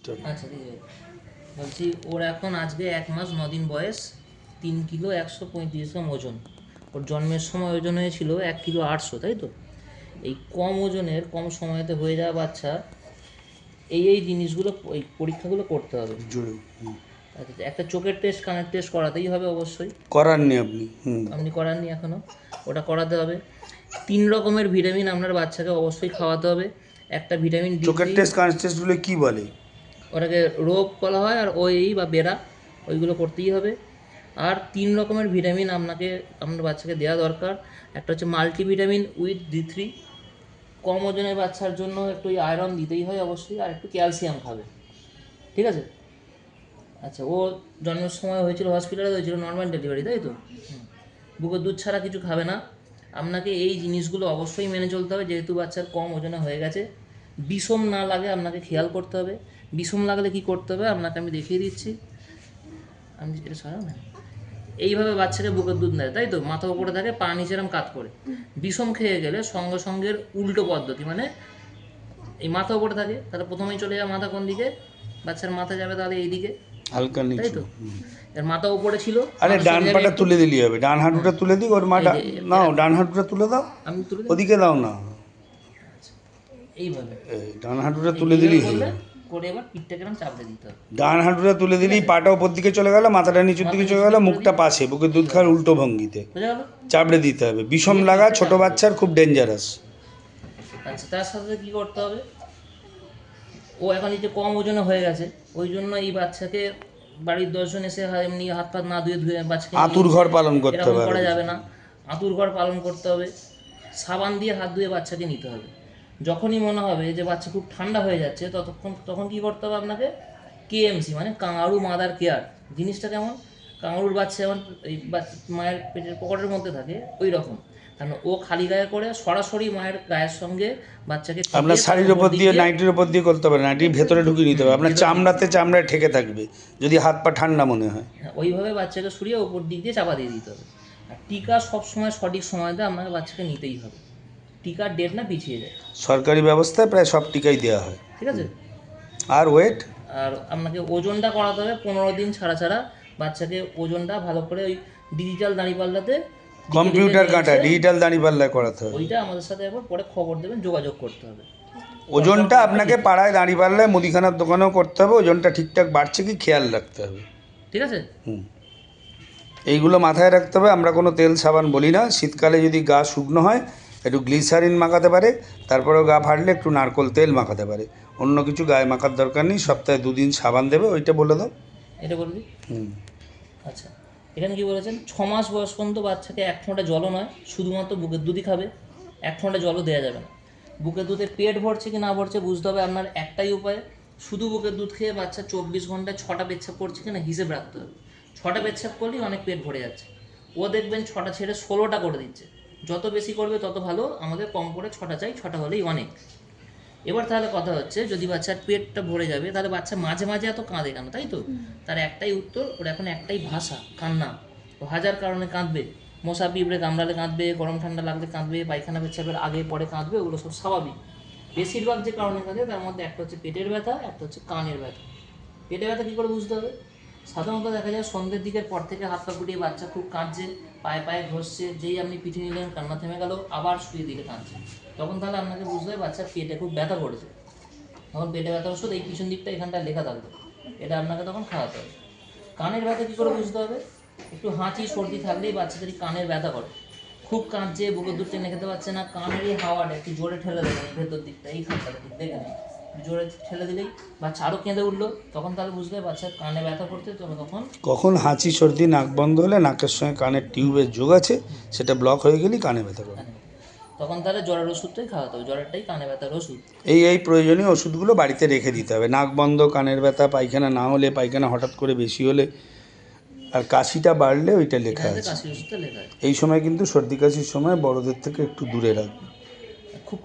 আচ্ছা ঠিক আছে বলছি ওর এখন আজকে এক মাস দিন বয়স তিন কিলো একশো পঁয়ত্রিশ গ্রাম ওজন। ওর জন্মের সময় ওজন হয়েছিল এক কিলো আটশো তাই তো? এই কম ওজনের কম সময়তে হয়ে যাওয়া বাচ্চা এই এই জিনিসগুলো এই পরীক্ষাগুলো করতে হবে। আচ্ছা একটা চোখের টেস্ট কানের টেস্ট করাতেই হবে অবশ্যই। করাননি আপনি আপনি করাননি এখনও ওটা করাতে হবে। তিন রকমের ভিটামিন আপনার বাচ্চাকে অবশ্যই খাওয়াতে হবে। একটা ভিটামিন চোখের টেস্ট কানের টেস্টগুলো কি বলে? ওটাকে রোগ বলা হয় আর ওই বা বেড়া, ওইগুলো করতেই হবে। আর তিন রকমের ভিটামিন আপনাকে, আপনার বাচ্চাকে দেওয়া দরকার। একটা হচ্ছে মাল্টিভিটামিন উইথ ডি থ্রি। কম ওজনের বাচ্চার জন্য একটু আয়রন দিতেই হয় অবশ্যই, আর একটু ক্যালসিয়াম খাবে। ঠিক আছে? আচ্ছা ও জন্মের সময় হয়েছিল হসপিটালে হয়েছিল নর্মাল ডেলিভারি তাই তো। বুকের দুধ ছাড়া কিছু খাবে না। আপনাকে এই জিনিসগুলো অবশ্যই মেনে চলতে হবে, যেহেতু বাচ্চার কম ওজনে হয়ে গেছে। বিষম না লাগে আপনাকে খেয়াল করতে হবে। বিষম লাগলে কি করতে হবে? আপনাকে আমি দেখিয়ে দিচ্ছি। আমি এটা সরাও না। এইভাবে বাচ্চাকে বুকের দুধ নেয় তাই তো? মাথা উপরে থাকে পা নিচে এরম কাত করে। বিষম খেয়ে গেলে সঙ্গে সঙ্গের উল্টো পদ্ধতি মানে এই মাথা উপরে থাকে তাহলে প্রথমেই চলে যাবে মাথা কোন দিকে? বাচ্চার মাথা যাবে তাহলে এই দিকে। হালকা তাই তো? এর মাথা উপরে ছিল। আরে ডান পাটা তুলে দিলি হবে। ডান হাঁটুটা তুলে দিই ওর মাটা। নাও ডান হাঁটুটা তুলে দাও। আমি তুলে ওদিকে দাও না। এইভাবে। এই ডান হাঁটুটা তুলে দিলি। এইভাবে করলে করে এবার পিঠটাকে এরকম চাপড়ে দিতে হবে। ডান হাঁটুটা তুলে দিলি পাটা উপর দিকে চলে গেল মাথাটা নিচুর দিকে চলে গেল মুখটা পাশে বুকে দুধ খাওয়ার উল্টো ভঙ্গিতে। বোঝা গেল? চাপড়ে দিতে হবে। বিষম লাগা ছোট বাচ্চার খুব ডেঞ্জারাস আচ্ছা তার সাথে কি করতে হবে? ও এখন এই যে কম ওজনে হয়ে গেছে ওই জন্য এই বাচ্চাকে বাড়ির দশজন এসে এমনি হাত পাত না ধুয়ে ধুয়ে বাচ্চাকে আতুর ঘর পালন করতে হবে। করা যাবে না। আতুর ঘর পালন করতে হবে। সাবান দিয়ে হাত ধুয়ে বাচ্চাকে নিতে হবে। যখনই মনে হবে যে বাচ্চা খুব ঠান্ডা হয়ে যাচ্ছে ততক্ষণ তখন কি করতে হবে আপনাকে? কেএমসি মানে কাঙারু মাদার কেয়ার জিনিসটা কেমন? কাঙারুর বাচ্চা যেমন এই মায়ের পেটের পকেটের মধ্যে থাকে ওই রকম কারণ ও খালি গায়ে করে সরাসরি মায়ের গায়ের সঙ্গে বাচ্চাকে আপনার শাড়ির উপর দিয়ে নাইটির ওপর দিয়ে করতে হবে নাইটির ভেতরে ঢুকিয়ে নিতে হবে। আপনার চামড়াতে চামড়ায় ঠেকে থাকবে যদি হাত পা ঠান্ডা মনে হয়। হ্যাঁ, ওইভাবে বাচ্চাকে সরিয়ে ওপর দিক দিয়ে চাপা দিয়ে দিতে হবে। আর টিকা সবসময় সঠিক সময়তে আপনাকে বাচ্চাকে নিতেই হবে। টিকার ডেট না পিছিয়ে যায়। সরকারি ব্যবস্থায় প্রায় সব টিকাই দেওয়া হয়। ঠিক আছে? আর ওয়েট আর আপনাকে ওজনটা করাতে হবে পনেরো দিন ছাড়া ছাড়া। বাচ্চাকে ওজনটা ভালো করে ওই ডিজিটাল দাঁড়িপাল্লাতে কম্পিউটার কাঁটা ডিজিটাল দাঁড়িপাল্লায় করাতে হবে। ওইটা আমাদের সাথে একবার পরে খবর দেবেন যোগাযোগ করতে হবে। ওজনটা আপনাকে পাড়ায় দাঁড়িপাল্লায় মুদিখানার দোকানেও করতে হবে ওজনটা ঠিকঠাক বাড়ছে কি খেয়াল রাখতে হবে। ঠিক আছে? হুম। এইগুলো মাথায় রাখতে হবে আমরা কোনো তেল সাবান বলি না শীতকালে যদি গা শুকনো হয় একটু গ্লিসারিন মাখাতে পারে তারপরেও গা ফাটলে একটু নারকোল তেল মাখাতে পারে। অন্য কিছু গায়ে মাখার দরকার নেই সপ্তাহে দুদিন সাবান দেবে ওইটা বলে দাও। এটা বলবি? হুম। আচ্ছা এখানে কি বলেছেন? ছ মাস বয়স পর্যন্ত বাচ্চাকে এক ফোঁটা জলও নয় শুধুমাত্র বুকের দুধই খাবে এক ফোঁটা জলও দেওয়া যাবে না। বুকের দুধে পেট ভরছে কি না ভরছে বুঝতে হবে আপনার একটাই উপায় শুধু বুকের দুধ খেয়ে বাচ্চা চব্বিশ ঘন্টায় ছটা পেচ্ছাপ করছে কিনা হিসেব রাখতে হবে। ছটা পেচ্ছাপ করলেই অনেক পেট ভরে যাচ্ছে। ও দেখবেন ছটা ছেড়ে ষোলোটা করে দিচ্ছে। যত বেশি করবে তত ভালো। আমাদের কম করে ছটা চাই ছটা হলেই অনেক। এবার তাহলে কথা হচ্ছে যদি বাচ্চার পেটটা ভরে যাবে তাহলে বাচ্চা মাঝে মাঝে এত কাঁদে কেন তাই তো? তার একটাই উত্তর ওর এখন একটাই ভাষা কান্না। ও হাজার কারণে কাঁদবে। মশা পিঁপড়ে কামড়ালে কাঁদবে গরম ঠান্ডা লাগলে কাঁদবে পায়খানা পেচ্ছাপের আগে পরে কাঁদবে ওগুলো সব স্বাভাবিক। বেশিরভাগ যে কারণে কাঁদে তার মধ্যে একটা হচ্ছে পেটের ব্যথা একটা হচ্ছে কানের ব্যথা। পেটে ব্যথা কী করে বুঝতে হবে? সাধারণত দেখা যায় সন্ধ্যের দিকের পর থেকে হাত পা গুটিয়ে বাচ্চা খুব কাঁদছে, পায়ে পায়ে ঘষছে, যেই আপনি পিঠে নিলেন, কান্না থেমে গেল, আবার শুয়ে দিকে কাঁদছে তখন তাহলে আপনাকে বুঝতে হবে বাচ্চার পেটে খুব ব্যথা করেছে। তখন পেটে ব্যথা ওষুধ, এই পিছন দিকটা এখানটা লেখা থাকবে। এটা আপনাকে তখন খাওয়াতে হবে। কানের ব্যথা কী করে বুঝতে হবে? একটু হাঁচি, সর্দি থাকলেই বাচ্চাদের কানের ব্যথা করে। খুব কাঁদছে, বুকের দুধ টেনে খেতে পারছে না, কানেরই হাওয়াটা একটু জোরে ঠেলে দেবেন ভেতর দিকটা এইখানটা ঠিক দেখে নেই জোরে ঠেলে দিলেই বাচ্চা আরও কেঁদে উঠল। তখন তাহলে বুঝলে বাচ্চার কানে ব্যথা করতে তো তখন কখন হাঁচি সর্দি নাক বন্ধ হলে নাকের সঙ্গে কানের টিউবের যোগ আছে সেটা ব্লক হয়ে গেলেই কানে ব্যথা করে। তখন তাহলে জ্বরের ওষুধটাই খাওয়াতে হবে জ্বরেরটাই কানে ব্যথার ওষুধ। এই এই প্রয়োজনীয় ওষুধগুলো বাড়িতে রেখে দিতে হবে। নাক বন্ধ কানের ব্যথা পায়খানা না হলে পায়খানা হঠাৎ করে বেশি হলে আর কাশিটা বাড়লে ওইটা লেখা আছে। লেখা এই সময় কিন্তু সর্দি কাশির সময় বড়দের থেকে একটু দূরে রাখবে। খুব